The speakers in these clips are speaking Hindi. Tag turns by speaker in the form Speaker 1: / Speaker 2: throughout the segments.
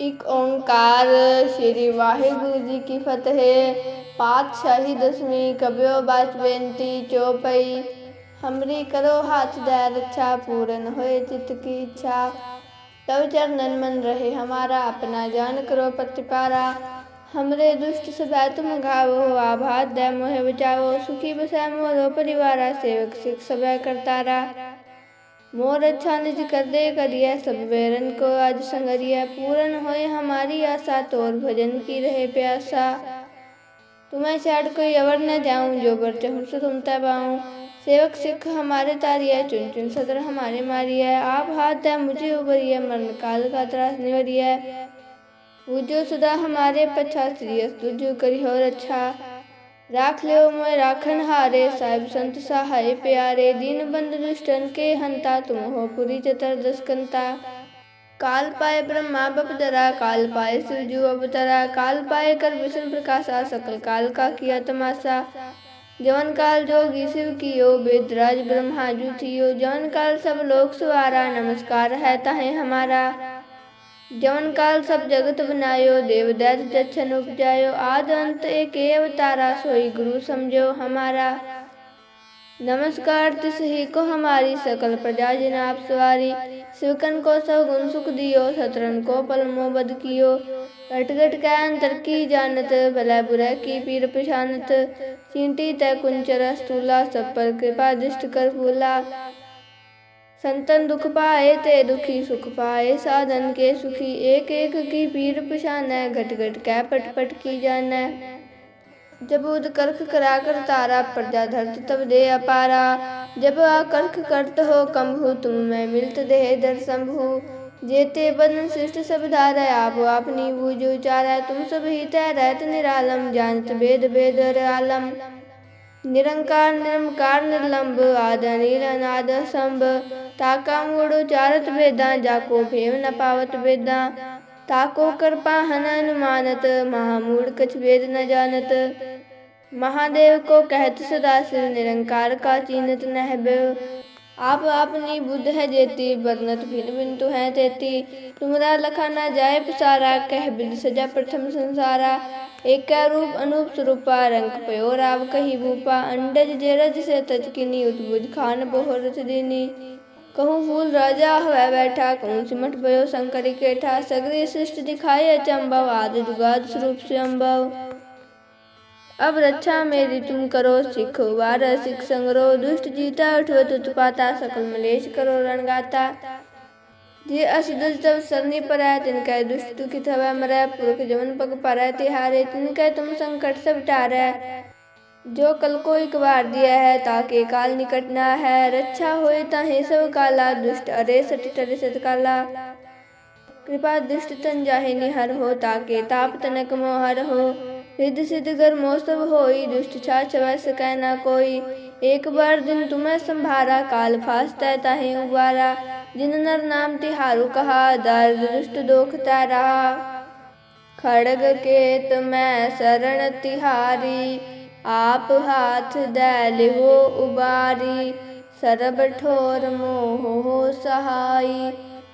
Speaker 1: एक ओंकार, श्री वाहेगुरु जी की फतेह, पातशाही दसवीं कबियो बाजबेनती चौपाई। हमरी करो हाथ दया रक्षा, पूरन होए चित्त की इच्छा। तब चरण मन रहे हमारा, अपना जान करो प्रतिपारा। हमरे दुष्ट सदा तुम गावो आभा दया मोहे बचाओ सुखी बसै मोरो परिवारा, सेवक सिख सब करतारा। मोर अच्छा निज कर दे करिया सब वेरन को आज संगरिया। पूर्ण होए हमारी आशा, तोर भजन की रहे प्यासा। तुम्हें छाड़ कोई अवर न जाऊँ, जो बर चहूँ सो तुम तबाऊं। सेवक सिख हमारे तारिया, चुन चुन सदर हमारे मारिया। आप हाथ दे मुझे उबरिया, मरण काल का त्रास निवरिया। पूजो सदा हमारे पछा, श्री करी हो रक्षा राख ले मोय राखन हारे, साहिब संत सहाय प्यारे, दीन बंद दुष्टन के हंता, तुम हो पुरी चतर दस्कंता काल पाए ब्रह्मा बपदरा काल पाए शिवजू अवतरा काल पाए कर विष्णु प्रकाशा, सकल काल का किया तमाशा। जवन काल जोगी शिव कियो, वेदराज ब्रह्मा जू थियो, जवन काल सब लोक सुवारा, नमस्कार है तहे हमारा। जवन काल सब जगत बनायो देव दैत जच्छन उपजायो, आद अंत एक अवतारा सोई, गुरु समझो हमारा। नमस्कार, तिस ही को हमारी सकल प्रजा जिन आप सवारी। शिवकन को सब गुण सुख दियो, सतरन को पल मोबद कियो। घट घट का अंतर की जानत, भला बुरा की पीर पछानत। चींटी तय कुंचर स्थूला, सब पर कृपा दृष्ट कर फूला। संतन दुख पाए ते दुखी सुख पाए। साधन के सुखी एक एक की पीर पछान घट घट कै पट पट की जान जब उद करख करा कर तारा प्रजा धरत तब दे अपारा। जब आकर्ख करत हो कम्भु तुम मैं मिलत देह दर शंभु जेते बदन सृष्ट सब धारा आप अपनी बूझो चारा तुम सब ही तय रहत निरालम, जानत भेद वेद आलम निरंकार निरंकार, निर्लंब आद नील अनाद संभ ताका मूड़ो चारत वेदा जाको भेव न पावत वेदा ताको कर पाहन अनुमानत, महामूढ़ कछ वेद न जानत। महादेव को कहत सदा शिव निरंकार का चीनत नह आप अपनी बुद्ध है जेती बरनत भिन भिन तु है तेती। तुमरा लखा न जाए पसारा, कह बिल सजा प्रथम संसारा। एक रूप अनूप स्वरूपा रंग पयो राव कही भूपा, अंडज जेरज से तजकिनी उद्भुज खान बोहरत दीनी। कहूँ फूल राजा हवा बैठा, कहूँ सिमट पयो शंकर केठा, सगरी सृष्टि दिखाए अचंभव आदि जुगाद स्वरूप से अम्भव अब रक्षा मेरी तुम करो, सिख वार सिख संगरो, दुष्ट जीता उठवत उत्पाता, सकल मलेश करो रणगाता। जे अस दुष्ट सरनी पर है तिनका दुष्ट दुखित हवा मरै? पुरख जमन पग पर तिहारे तिनका तुम संकट सब टारै जो कल को एक बार दिया है, ताके काल निकट ना है। रक्षा होए ताहे सब काला। दुष्ट अरे सट टरे सत काला। कृपा दुष्ट तन जाहे निहर हो, ताके ताप तनक मोहर हो। रिद्ध सिद्ध कर मौसम होई, दुष्ट छा छवै सकै ना कोई। एक बार दिन तुम्हें संभारा, काल फासता ताहे उबारा। जिन नर नाम तिहारु कहा दर्द दुष्ट दोख तारा। खड़ग के तुम्हें शरण तिहारी, आप हाथ दैल हो उबारी। सरब ठोर मोह हो सहाई,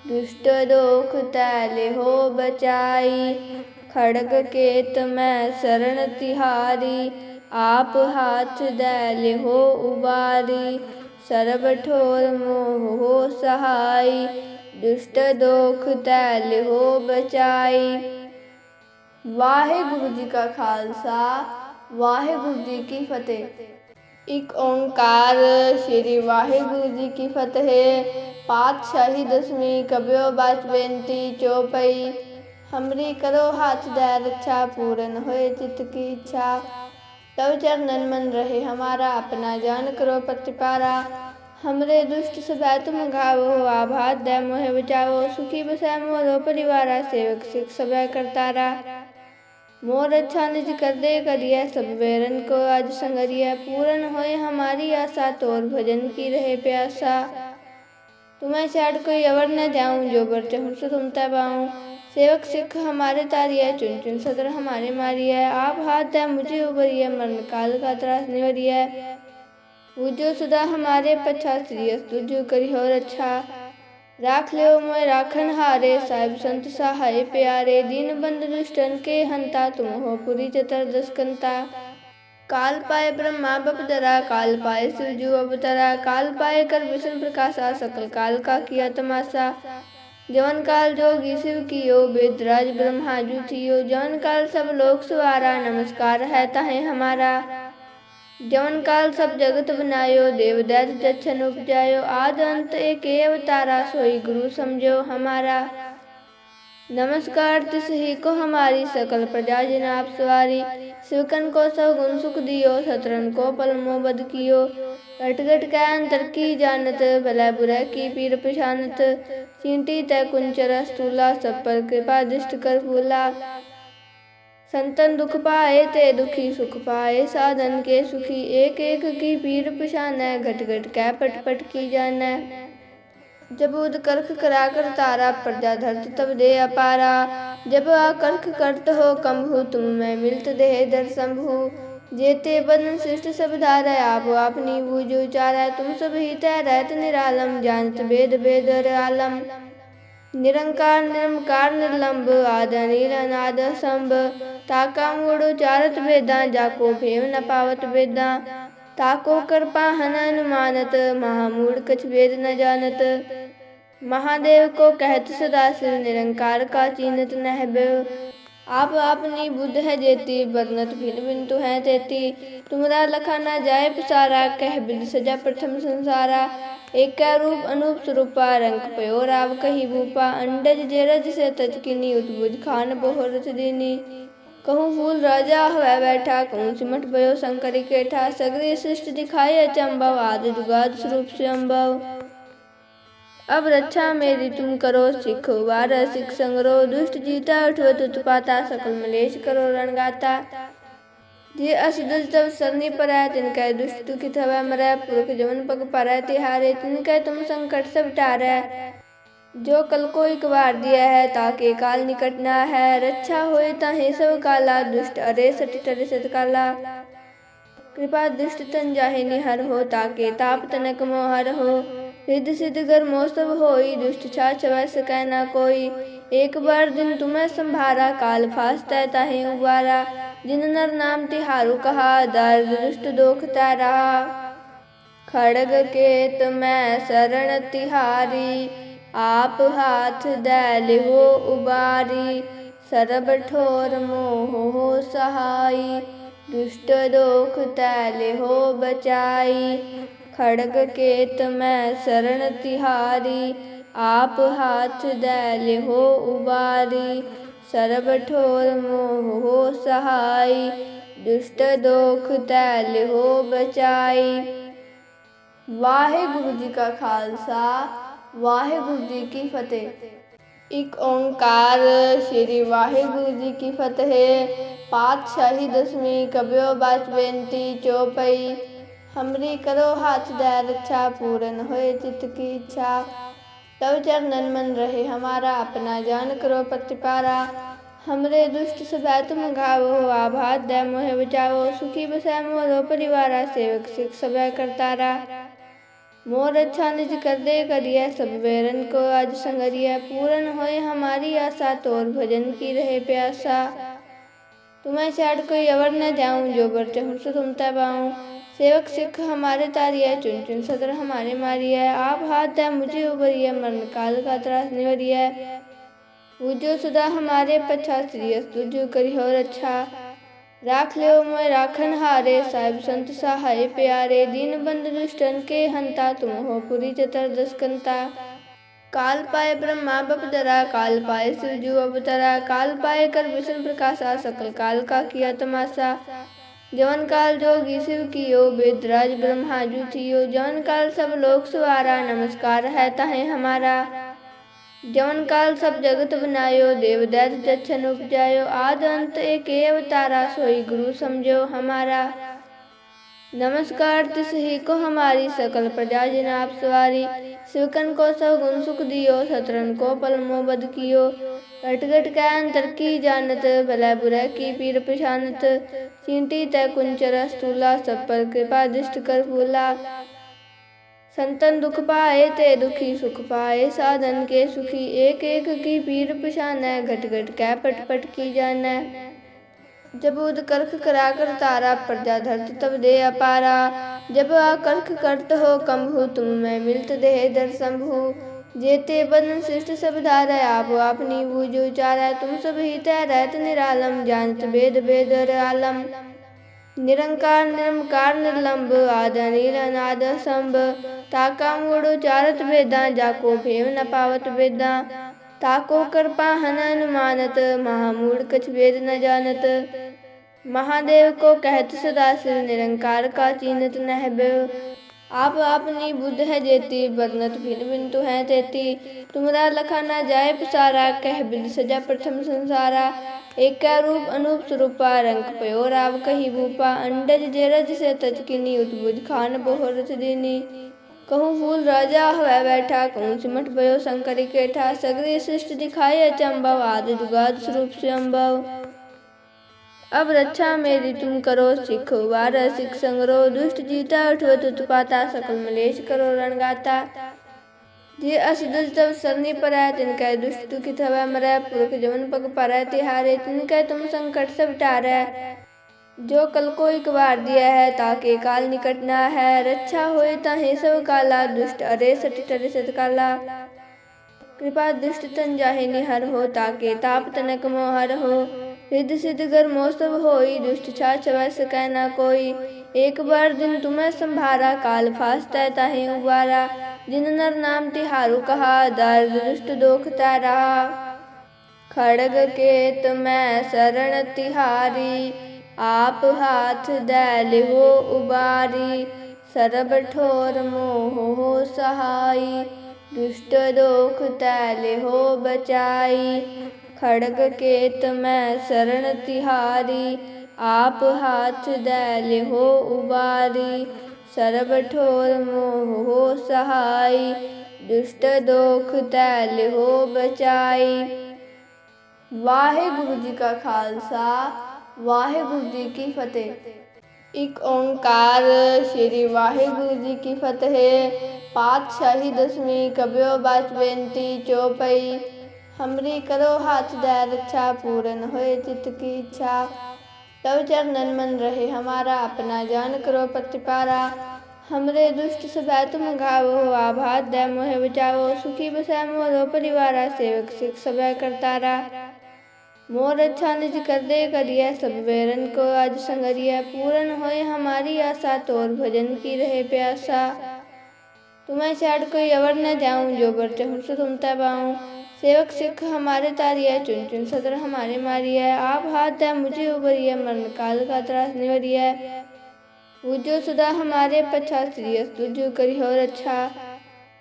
Speaker 1: दुष्ट दोख तैल हो बचाई। खड़ग केत मैं शरण तिहारी, आप हाथ दैल हो उबारी। सरब ठोर मोह हो सहाई दुष्ट दोख तैल हो बचाई वाहे गुरु जी का खालसा वाहे गुरु जी की फतेह एक ओंकार श्री वाहे गुरु जी की फतेह पातशाही दसवीं कबियो बाच बेनती चौपई हमरी करो हाथ दया रक्षा पूर्ण तब चरणन मन रहे हमारा अपना जान करो प्रतिपारा। हमरे दुष्ट सदा तुम घावो आभात दय मोहे बचावो, सुखी बसाय मोरो परिवारा सेवक सिख सब करतारा। मोर अच्छा निज कर दे करिया, सब वेरन को आज संगरिया। पूर्ण होए हमारी आशा, तोर भजन की रहे प्यासा। तुम्हें छाड़ कोई अवर न जाऊँ, जो बर चहूँ सो तुम सेवक सिख हमारे तारिया चुन चुन सदर हमारे मारिया आप हाथ दे, मुझे उबरिया मरण काल का त्रास निवरिया पूजो सदा हमारे पछा श्री तुझो करी हो रक्षा। राख लियो मोय राखन हारे, साहिब संत सहाय प्यारे। दीन बंद दुष्टन के हंता, तुम हो पुरी चतुर्दश कंता काल पाए ब्रह्मा बपदरा काल पाए शिवजू अवतरा काल पाए कर विष्णु प्रकाशा, सकल काल का किया तमाशा। जवन काल जोगी शिव कियो, वेदराज ब्रह्माजू थियो जवन काल सब लोक सुवारा, नमस्कार है तहे हमारा। जवन काल सब जगत बनायो देव दैत दक्षन उपजायो। आद अंत एक अवतारा, सोई गुरु समझो हमारा। नमस्कार तिसही को हमारी सकल प्रजा जिन आप सवारी। शिवकन को सब गुण सुख दियो, सतरन को पल मोबद कियो। घट घट का अंतर की जानत, भला बुरा की पीर पछानत। चींटी तय कुंचर स्थूला, सब पर कृपा दृष्ट कर फूला। संतन दुख पाए ते दुखी सुख पाए। साधन के सुखी एक एक की पीर पछान घट घट कै पट पट की जान जब उद करख करा कर तारा, प्रजा धरत तब दे अपारा। जब आकर्ख करत हो कम्भु तुम मैं मिलत देह दर शंभु जेते बदन सृष्ट सब धार आप अपनी बूझो चारा, तुम सब ही तय रहत निरालम, जानत वेद वेद आलम निरंकार निरंकार, निर्लंब, आद, नील, अनाद संभ ताका मूड़ो चारत वेदा जाको भेव न पावत वेदा ताको कृपा हन अनुमानत, महामूढ़ कछ वेद न जानत। महादेव को कहत सदा शिव निरंकार का चीनत नह आप अपनी बुद्ध है जेती बरनत भिन भिन तो है तेती। तुमरा लखा न जाए पसारा, कह बिद सजा प्रथम संसारा। एक रूप, अनूप स्वरूपा, रंग पयो राव कही भूपा। अंडज जेरज से तचकिनी उद्भुज खान बहुरथ दीनी। कहूँ फूल राजा हुआ बैठा, कहूँ सिमट भयो शंकर केठा। सगरी सृष्टि दिखाई अचंभव आदि जुगाद स्वरूप से अम्भव अब रक्षा मेरी तुम करो, सिख बारह सिख संग्रो, दुष्ट जीता उठवत उत्पाता सकल मलेश करो रणगाता। जे अस तब सरनी पर तिनका दुष्ट दुखित हवा मरै, पुरख जमन पग पर, तिहारे तिनका तुम संकट सब टारै। जो कल को एक बार दिया है, ताके काल निकट ना है। रक्षा होए ताहे सब काला, दुष्ट अरे सट टरे सत काला। कृपा दुष्ट तन जाहे निहर हो, ताके ताप तनक मोहर हो। रिद सिद्ध कर मौसम होई, दुष्ट छा छवै सकै ना कोई। एक बार दिन तुम्हें संभारा, काल फासता ताहे उबारा। जिन नर नाम तिहारु कहा, दर्द दुष्ट दोखता रहा। खड़ग के तुम्हें शरण तिहारी, आप हाथ दैल हो उबारी। सरब ठोर मोह हो सहाई, दुष्ट दोख तैल हो बचाई। खड़ग केत मैं शरण तिहारी आप हाथ दैल हो उबारी सरब ठोर मोह हो सहाई दुष्ट दोख तैल हो बचाई वाहे गुरु जी का खालसा वाहेगुरु जी की फतेह एक ओंकार श्री वाहेगुरु जी की फतेह पातशाही दसवीं कबियो बाच बेनती चौपई हमरी करो हाथ दया रक्षा पूर्ण होए चित्त की इच्छा। तब चरणन मन रहे हमारा, अपना जान करो प्रतिपारा। हमरे दुष्ट सदा तुम गावो आभात दय मोहे बचाओ सुखी बसाय मोरो परिवारा, सेवक सिख सब करतारा। मोर अच्छा निज कर दे करिया सब वेरन को आज संगरिया। पूर्ण होए हमारी आशा, तोर भजन की रहे प्यासा। तुम्हें छाड़ कोई अवर न जाऊँ, जो बर चहु सो तुम पाऊँ सेवक सिख हमारे तारिया चुन चुन सदर हमारे मारिया आप हाथ है, मुझे उबरिया मरण काल का त्रास निवरिया पूजो सुधा हमारे पछा श्रीयस तुझो करी हो रक्षा राख लियो मोय राखन हारे, साहिब संत सहाय प्यारे। दीन बंद दुष्टन के हंता, तुम हो पुरी चतुर्दश कंता काल पाए ब्रह्मा बपदरा काल पाए शिवजू अवतरा काल पाए कर विष्णु प्रकाशा, सकल काल का किया तमाशा। जवन काल जोगी शिव कियो, वेदराज ब्रह्माजू थियो जवन काल सब लोक सुवारा, नमस्कार है तहे हमारा। जवन काल सब जगत बनायो देव दैत दक्षन उपजायो। आद अंत एक अवतारा, सोई गुरु समझो हमारा। नमस्कार तिसही को हमारी, सकल प्रजा जिन आप सवारी। शिवकन को सब गुण सुख दियो, सतरन को पलमो बद कियो। घट घट का अंतर की जानत, भला बुरा की पीर पछानत। चींटी तय कुंचर स्थूला, सब पर कृपा दृष्ट कर फूला। संतन दुख पाए ते दुखी सुख पाए, साधन के सुखी एक एक की पीर पिशान घट घट कै पट पट की जान। जब उद करख कर तारा, प्रजा धरत तब दे अपारा। जब आकर्ख करत हो कम्भु तुम मैं मिलत देह दर शंभु जेते बदन सृष्ट सब धार आप अपनी बूझ उचारा, तुम सब ही तय रहत निरालम, जानत वेद वेद आलम। निरंकार निरंकार, निर्लंब, आद, नील, अनाद, संभ। ताका मूड़ उचारत वेदा जाको भेव न पावत वेदा ताको कृपा हन अनुमानत महामूढ़ कछ वेद न जानत। महादेव को कहत सदा सिर, निरंकार का चीनत नह आप अपनी बुद्ध है जेती बरनत भिन भिन तु है तेती। तुमरा लखा ना जाए पसारा, कह बिद सजा प्रथम संसारा। एक रूप अनूप स्वरूपा, रंग पयो राव कही भूपा। अंडज जेरज से तजकिनी उद्भुज खान बोहरत दिनी। कहूँ फूल राजा हवा बैठा, कहूँ सिमट भयो शंकर केठा। सगरी सृष्टि दिखाए अचंभव आदि जुगाद स्वरूप से अम्भव अब रक्षा मेरी तुम करो, सिख वार, सिख संगरो, दुष्ट जीता उठवत उत्पाता सकल मलेश करो, रणगाता। जे अस दुज तब सरनी पर है तिनका दुष्ट दुखित हवा मरै, पुरख जवन पग पर, तिहारे तिनका तुम संकट सब टारै जो कल को एक बार दिया है, ताके काल निकट ना है। रक्षा होए ताहे सब काला, दुष्ट अरे सट टरे सत काला। कृपा दुष्ट तन जाहे निहर हो, ताके ताप तनक मोहर हो। रिद्ध सिद्ध कर मौसम होई, दुष्ट छाछ वैस कहना कोई। एक बार दिन तुम्हें संभारा, काल फास्ता ताहे उबारा। जिन नर नाम तिहारु कहा, दर्द दुष्ट दोखता रहा खड़ग केत मैं शरण तिहारी, आप हाथ दैल हो उबारी। सरब ठोर मोह हो सहाई, दुष्ट दोख तैल हो बचाई। खड़ग केत मैं शरण तिहारी आप हाथ दैल हो उबारी सरब ठोर मोह हो सहाई दुष्ट दोख तैल हो बचाई वाहे जी का खालसा वाहे जी की फतेह एक ओंकार श्री वाहे जी की फतेह पातशाही दसवीं कब्यो बाच बेनती चौपई हमरी करो हाथ दया रक्षा पूर्ण होए चित्त की इच्छा। तब चरणन मन रहे हमारा, अपना जान करो प्रतिपारा। हमरे दुष्ट सदा तुम गावो, आभात दय मोहे बचावो। सुखी बसाय मोरो परिवारा, सेवक सिख सब करतारा। मोर अच्छा निज कर दे करिया सब वेरन को आज संगरिया पूर्ण होए हमारी आशा, तोर भजन की रहे प्यासा। तुम्हें छाड़ कोई अवर न जाऊँ, जो बर चहु तुम तबाऊं सेवक सिख हमारे तारिया, चुन चुन सदर हमारे मारिया। आप हाथ है, मुझे उबरिया, मरण काल का त्रास निवरिया। पूजो सदा हमारे पछा, श्री तुझो करी हो रक्षा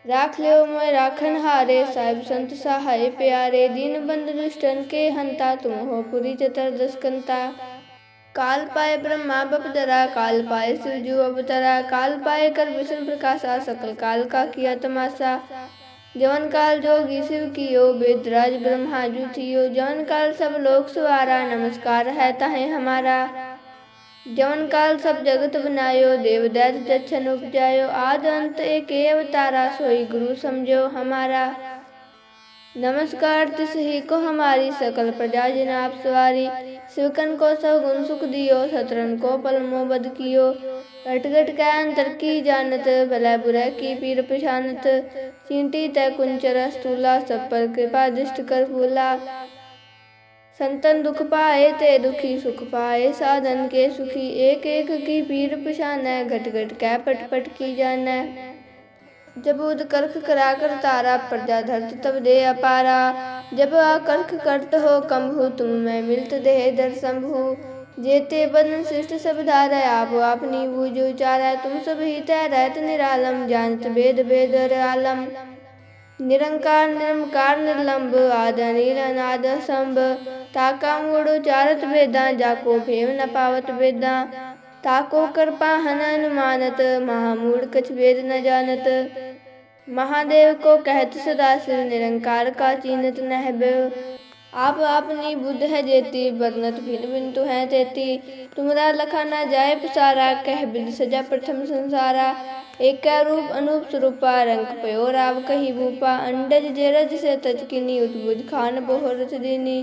Speaker 1: राख ले मोय राखन हारे, साहिब संत सहाय प्यारे। दीन बंद दुष्टन के हंता, तुम हो पुरी चतर दस्कंता। काल पाए ब्रह्मा बपदरा काल पाए शिवजू अवतरा काल पाए कर विष्णु प्रकाशा, सकल काल का किया तमाशा। जवन काल जोगी शिव कियो, वेदराज ब्रह्मा थियो। जवन काल सब लोक सुवारा, नमस्कार है तहे हमारा। जवन काल सब जगत बनायो देव दैत दक्षन उपजायो। आद अंत एक अवतारा सोई, गुरु समझो हमारा। नमस्कार, तिस ही को हमारी सकल प्रजा जिन आप सवारी। शिवकन को सब गुण सुख दियो, सतरन को पलमो बद कियो। घट घट का अंतर की जानत, भला बुरा की पीर पछानत। चींटी तय कुंचर, स्थूला, सब पर कृपा दृष्ट कर फूला संतन दुख पाए ते दुखी सुख पाए, साधन के सुखी एक एक की पीर पछान घट घट कै पट पट की जान जब उद करा कर तारा, प्रजा धरत तब दे अपारा। जब आकर्ख करत हो कम्भु तुम मैं मिलत देह दर शंभु जेते बदन सृष्ट सब धार आप अपनी बूझ उचारा तुम सब ही तय रहत निरालम, जानत वेद वेद आलम निरंकार निरंकार, निर्लंब, आद, नील, अनाद संभ ताका मूड़ उचारत वेदा जाको भेव न पावत वेदा ताको कृपा हन अनुमानत, महामूढ़ कछ वेद न जानत। महादेव को कहत सदा सिर, निरंकार का चीनत नह आप अपनी बुद्ध है जेती बरनत भिन भिन तु है तेती। तुमरा लखा न जाए पसारा, कह बिद सजा प्रथम संसारा। एक रूप अनूप स्वरूपा रंग पयो राव कही भूपा। अंडज जेरज से तजकिनी उद्भुज खान बोहरत दीनी।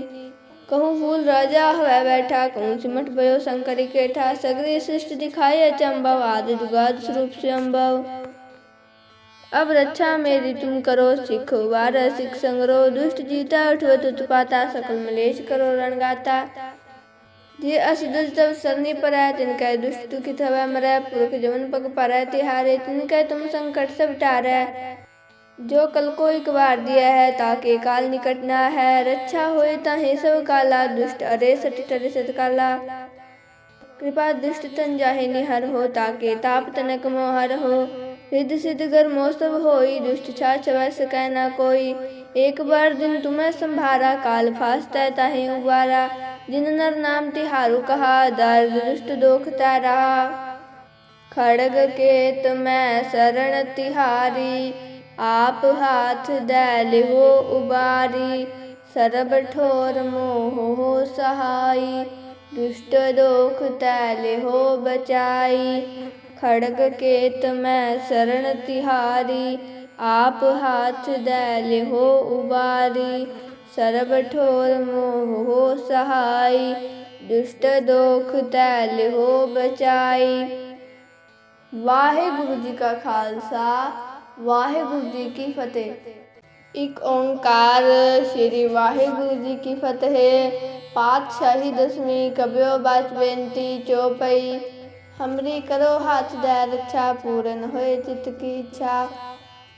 Speaker 1: कहूँ फूल राजा हुआ बैठा, कहूँ सिमट पयो शंकरी केठा। सगरी सृष्टि दिखाई अचंभव आदि जुगाद स्वरूप से अम्भव अब रक्षा मेरी तुम करो, सिख बारह सिख संग्रो, दुष्ट जीता उठवत उत्पाता सकल मलेश करो रणगाता जे अस दुष्ट तब सरनी पर आए तिनका दुष्ट दुखित हवा मरै, पुरख जमन पग पर तिहारे तिनका तुम संकट सब टारै। जो कल को एक बार दिया है, ताके काल निकट ना है। रक्षा होए ताहे सब काला, दुष्ट अरे सट टरे सत काला। कृपा दुष्ट तन जाहे निहर हो, ताके ताप तनक मोहर हो। रिद्ध सिद्ध गर मौसम होई, दुष्ट छा छवै सकै ना कोई। एक बार दिन तुम्हें संभारा, काल फासता ताहे उबारा। जिन नर नाम तिहारु कहा, दर्द दुष्ट दोख तारा। खड़ग केत मैं शरण तिहारी, आप हाथ दैल हो उबारी। सरब ठोर मोह हो सहाई, दुष्ट दोख तैल हो बचाई। ਖੜਗ ਕੇਤ ਮੈਂ ਸਰਣ ਤਿਹਾਰੀ, ਆਪ ਹਾਥ ਦੈ ਲਿਹੋ ਉਬਾਰੀ। ਸਰਬ ਠੋਰ ਮੋਹ ਹੋ ਸਹਾਈ, ਦੁਸ਼ਟ ਦੋਖ ਤੈ ਲਿਹੋ ਬਚਾਈ। ਵਾਹਿਗੁਰੂ ਜੀ ਕਾ ਖਾਲਸਾ, ਵਾਹਿਗੁਰੂ ਜੀ ਕੀ ਫਤਿਹ। ਇਕ ਓੰਕਾਰ ਸ੍ਰੀ ਵਾਹਿਗੁਰੂ ਜੀ ਕੀ ਫਤਿਹ। ਪਾਤਸ਼ਾਹੀ ਦਸਵੀਂ ਕਬਿਓ ਬਾਤ ਬੇਨਤੀ ਚੋਪਈ हमरी करो हाथ दया रक्षा पूर्ण होए चित्त की इच्छा।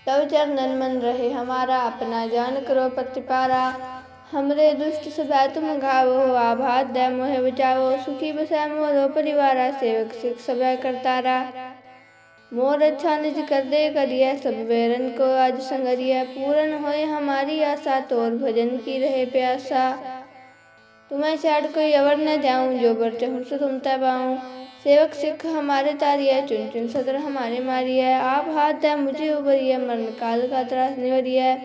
Speaker 1: तब चरणन मन रहे हमारा, अपना जान करो प्रतिपारा। हमरे दुष्ट सदा तुम गावो आभात दय मोह बचाओ सुखी बसाय मोरो परिवारा, सेवक सिख सब करतारा। मोर अच्छा निज कर दे करिया, सब बेरन को आज संगरिया। पूर्ण होए हमारी आशा, तोर भजन की रहे प्यासा। तुम्हें छाड़ कोई अवर न जाऊँ, जो बर चहूँ, सो तुम तबाऊं सेवक सिख हमारे तारिया चुन चुन सदर हमारे मारिया आप हाथ दे, मुझे उबरिया मरण काल का त्रास निवरिया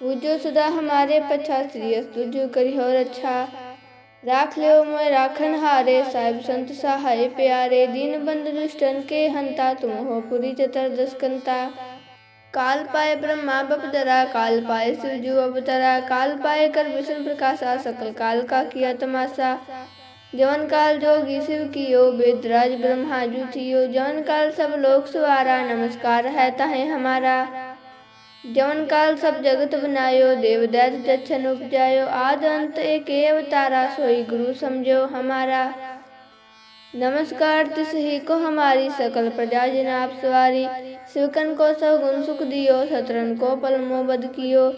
Speaker 1: पूजो सदा हमारे पछा श्री तुझो करी हो रक्षा। राख ले मोय राखन हारे, साहिब संत सहाय प्यारे। दीन बंद दुष्टन के हंता, तुम हो पुरी चतर दस्कंता काल पाए ब्रह्मा बपदरा काल पाए सूर्य अवतरा काल पाए कर विष्णु प्रकाशा, सकल काल का किया तमाशा। जवन काल जोगी शिव कियो, वेदराज ब्रह्मा थियो जवन काल सब लोक सवारा, नमस्कार है ताहे हमारा। जवन काल सब जगत बनायो देव दैत दक्षन उपजायो। आद अंत एक अवतारा, सोई गुरु समझो हमारा। नमस्कार तिसही को हमारी, सकल प्रजा जिन आप सवारी। शिवकन को सब गुण सुख दियो, सतरन को पल मोबद कियो।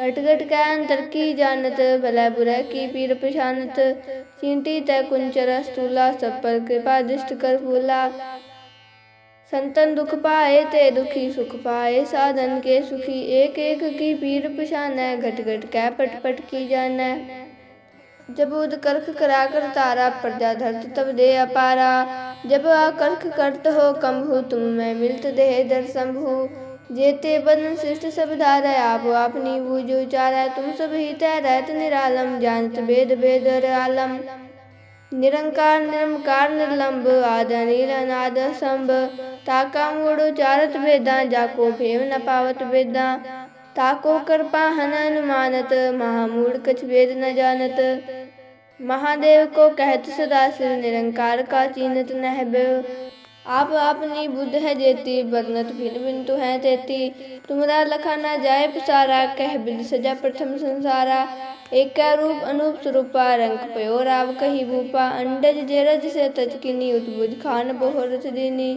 Speaker 1: घट घट का अंतर की जानत, भला बुरा की पीर पछानत। चींटी तय कुंचर स्थूला, सब पर कृपा दृष्ट कर फूला। संतन दुख पाए ते दुखी सुख पाए, साधन के सुखी एक एक की पीर पछान। घट घट कै पट पट की जान। जब उद करख करा कर तारा, प्रजा धरत तब दे अपारा। जब आकर्ख करत हो कम्भु तुम मैं मिलत देह दर शंभु जेते बदन सृष्ट सब धार आप अपनी बूझो चारा, तुम सब ही तय रहत निरालम जानत वेद वेद आलम। निरंकार निरंकार, निर्लंब, आद, नील, अनाद संभ ताका मूड़ो चारत वेदा जाको भेव न पावत वेदा ताको कृपा हन अनुमानत, महामूढ़ कछ वेद न जानत। महादेव को कहत सदा सिर निरंकार का चीनत नह आप अपनी बुद्ध है जेती, बरनत भिन भिन तो है तेती। तुमरा लखा न जाए पसारा, कह बिल सजा प्रथम संसारा। एक रूप अनूप स्वरूपा रंग पयो राव कही भूपा। अंडज जेरज से तजकिनी उद्भुज खान बहुरथ दीनी।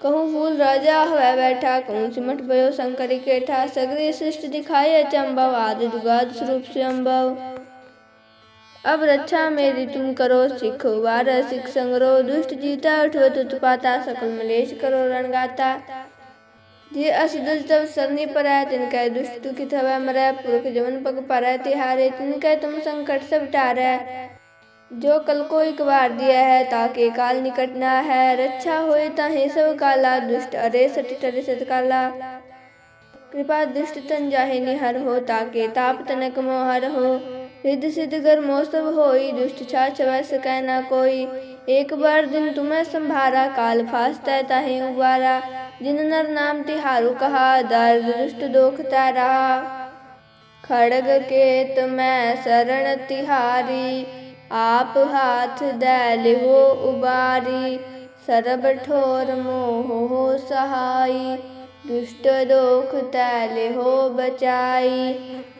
Speaker 1: कहूँ फूल राजा हुआ बैठा, कहूँ सिमट भयो शंकर केठा सगरी सृष्ट दिखाई अचंभव आदि जुगाद स्वरूप से अम्भव अब रक्षा मेरी तुम करो, सिख बारह सिख संग्रो, दुष्ट जीता उठवत उत्पाता सकल मलेश करो रणगाता। जे अस तब सरनी पर आए तिनका दुष्ट दुखित हवा मरै, पुरख जमन पग पर, तिहारे तिनका तुम संकट सब टारै। जो कल को एक बार दिया है, ताके काल निकट ना है। रक्षा होए ताहे सब काला, दुष्ट अरे सट टरे सत काला। कृपा दुष्ट तन जाहे निहर हो, ताके ताप तनक मोहर हो। रिद्ध सिद्ध गर मौसम होई, दुष्ट छा छवै कोई। एक बार दिन तुम्हें संभारा, काल फासता ताहे उबारा। जिन नर नाम तिहारू कहा, दर्द दुष्ट दोख तारा। खड़ग केत मैं शरण तिहारी, आप हाथ दैल हो उबारी। सरब ठोर मोह हो सहाई, दुष्ट दोख तैल हो बचाई।